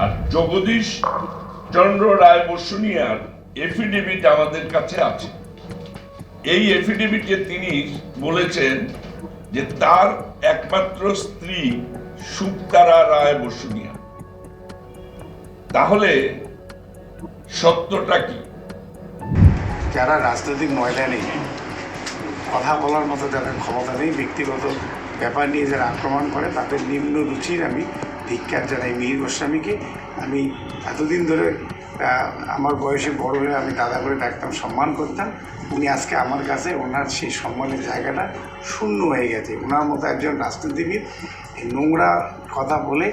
আর জগদীশ চন্দ্র রায় বসুনিয়ার affidavit আমাদের কাছে আছে। এই এফিডেভিটে তিনি বলেছেন যে তার একমাত্র স্ত্রী সুক্তারা রায় বসুনিয়া তাহলে সত্যটা কি? যারা রাজনৈতিক ময়দানে কথা বলার মতো যাদের ক্ষমতা নেই, ব্যক্তিগত ব্যাপার নিয়ে যারা আক্রমণ করে, তাদের নিম্ন রুচির আমি ধিক্কার জানাই মিহির গোস্বামীকে। আমি এতদিন ধরে আমার বয়সে বড় হয়ে আমি দাদা করে ডাকতাম, সম্মান করতাম। উনি আজকে আমার কাছে ওনার সেই সম্মানের জায়গাটা শূন্য হয়ে গেছে। ওনার মতো একজন রাজনীতিবিদ নোংরা কথা বলে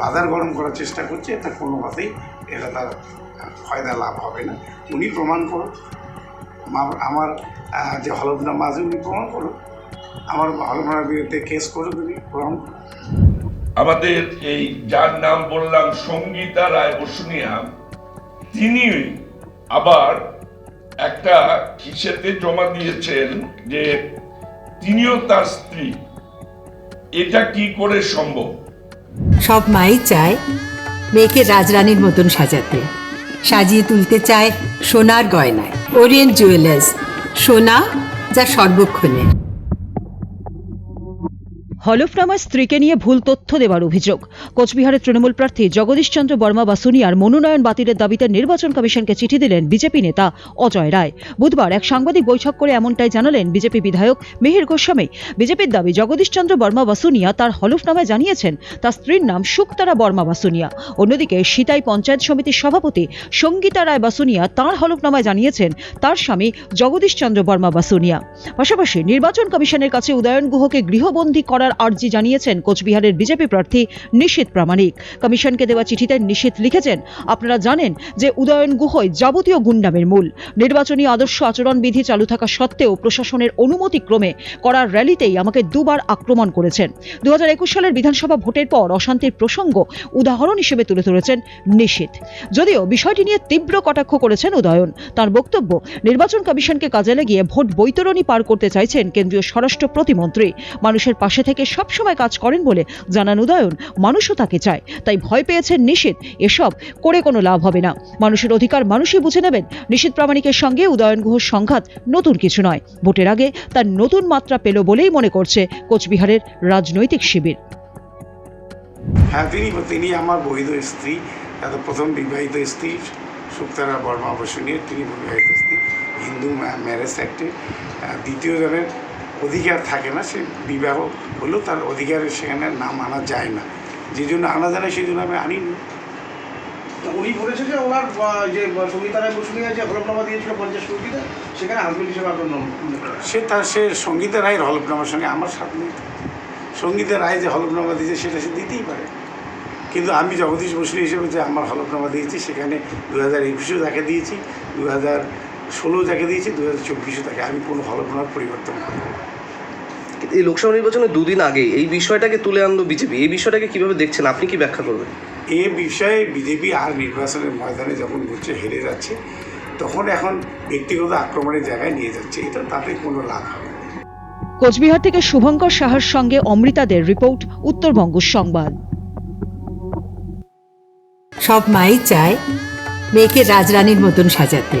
বাজার গরম করার চেষ্টা করছে, এটা কোনো মতেই এটা তার ফয়দা লাভ হবে না। উনি প্রমাণ করুন আমার যে হলফনামা আছে উনি প্রমাণ করুন আমার হলফনামার বিরুদ্ধে কেস করুন উনি, প্রমাণ। আমাদের এই যার নাম বললাম সঙ্গীতা রায় বসুনিয়া, তিনি আবার একটা কিসেতে জমা দিয়েছেন যে তিনিও তার স্ত্রী। এটা কি করে সম্ভব? সব মাই চায় মেয়েকে রাজরানীর মতন সাজাতে। সাজিয়ে তুলতে চায় সোনার গয়নায়। ওরিয়েন্ট জুয়েলার্স, সোনা যা সর্বক্ষণের হলফনামায় স্ত্রীকে নিয়ে ভুল তথ্য দেওয়ার অভিযোগ। কোচবিহারের তৃণমূল প্রার্থী জগদীশচন্দ্র বর্মা বাসুনিয়ার মনোনয়ন বাতিলের দাবিতে নির্বাচন কমিশনকে চিঠি দিলেন বিজেপি নেতা অজয় রায়। বুধবার এক সাংবাদিক বৈঠক করে এমনটাই জানালেন বিজেপি বিধায়ক মিহির গোস্বামী। বিজেপির দাবি জগদীশচন্দ্র বর্মা বাসুনিয়া তার হলফনামায় জানিয়েছেন, তার স্ত্রীর নাম শুকতারা বর্মা বাসুনিয়া। অন্যদিকে সিতাই পঞ্চায়েত সমিতির সভাপতি সঙ্গীতা রায় বাসুনিয়া তাঁর হলফনামায় জানিয়েছেন, তার স্বামী জগদীশচন্দ্র বর্মা বাসুনিয়া। পাশাপাশি নির্বাচন কমিশনের কাছে উদয়ন গুহকে গৃহবন্দী করার আর্জি জানিয়েছেন, কোচবিহারের বিজেপি প্রার্থী নিশীত প্রামাণিক। কমিশনকে দেওয়া চিঠিতে নিশীত লিখেছেন, আপনারা জানেন যে উদয়ন গুহই যাবতীয় গুন্ডামের মূল। নির্বাচনী আদর্শ আচরণবিধি চালু থাকা সত্ত্বেও প্রশাসনের অনুমতি ক্রমে করার র্যালিতেই আমাকে দুবার আক্রমণ করেছেন। দু সালের বিধানসভা ভোটের পর অশান্তির প্রসঙ্গ উদাহরণ হিসেবে তুলে ধরেছেন নিশীত। যদিও বিষয়টি নিয়ে তীব্র কটাক্ষ করেছেন উদয়ন, তার বক্তব্য, নির্বাচন কমিশনকে কাজে লাগিয়ে ভোট বৈতরণী পার করতে চাইছেন কেন্দ্রীয় স্বরাষ্ট্র প্রতিমন্ত্রী। মানুষের পাশে থেকে সবসময় কাজ করেন বলে জানান উদয়ন। মানুষও তাকে চায়। তাই ভয় পেয়েছেন নিশীত এসব করে কোনো লাভ হবে না। মানুষের অধিকার মানুষই বুঝে নেবেন। নিশীত প্রামাণিকের সঙ্গে উদয়ন গুহর সংঘাত নতুন কিছু নয়। ভোটের আগে তার নতুন মাত্রা পেল বলেই মনে করছে কোচবিহারের রাজনৈতিক শিবির। হ্যাঁ তিনি তিনি আমার বৈধ স্ত্রী। তাদের প্রথম বিবাহিত স্ত্রী, সুক্তারা বর্মা বসুনিয়া তিনি বিবাহিত স্ত্রী। হিন্দু ম্যারেজ অ্যাক্টে দ্বিতীয় জনের অধিকার থাকে না সে বিবাহ হলেও তার অধিকারের সেখানে নাম আনা যায় না। যে জন্য আনা যায় না সেই জন্য আমি আনিনি। তো উনি বলেছে যে ওনার যে সঙ্গীতা রায় বসুনিয়া যে হলফনামা দিয়েছিল পঞ্চাশ কোটিতে সেখানে হাজবেন্ড হিসেবে আপনার নাম। সে তার সে সঙ্গীতা রায়ের হলফনামার সঙ্গে আমার সাথ নেই। সঙ্গীতা রায় যে হলফনামা দিয়েছে সেটা সে দিতেই পারে। কিন্তু আমি জগদীশ বসু হিসেবে যে আমার হলফনামা দিয়েছি সেখানে দু হাজার একুশেও তাকে দিয়েছি। দু হাজার ষোলো যাকে দিয়েছি দু হাজার চব্বিশও তাকে আমি কোনো হলফনামার পরিবর্তন করি না। কিন্তু এই লোকসভা নির্বাচনের দুদিন আগে এই বিষয়টাকে তুলে আনলো বিজেপি। এই বিষয়টাকে কীভাবে দেখছেন? আপনি কি ব্যাখ্যা করবেন? এ বিষয়ে বিজেপি আর নির্বাচনের ময়দানে যখন বুঝছে হেরে যাচ্ছে তখন এখন ব্যক্তিগত আক্রমণের জায়গায় নিয়ে যাচ্ছে। এটা তাতে কোনো লাভ হবে কোচবিহার থেকে শুভঙ্কর সাহার সঙ্গে অমৃতাদের রিপোর্ট উত্তরবঙ্গ সংবাদ। সব মাই চায় মেয়েকে রাজরানীর মতন সাজাতে।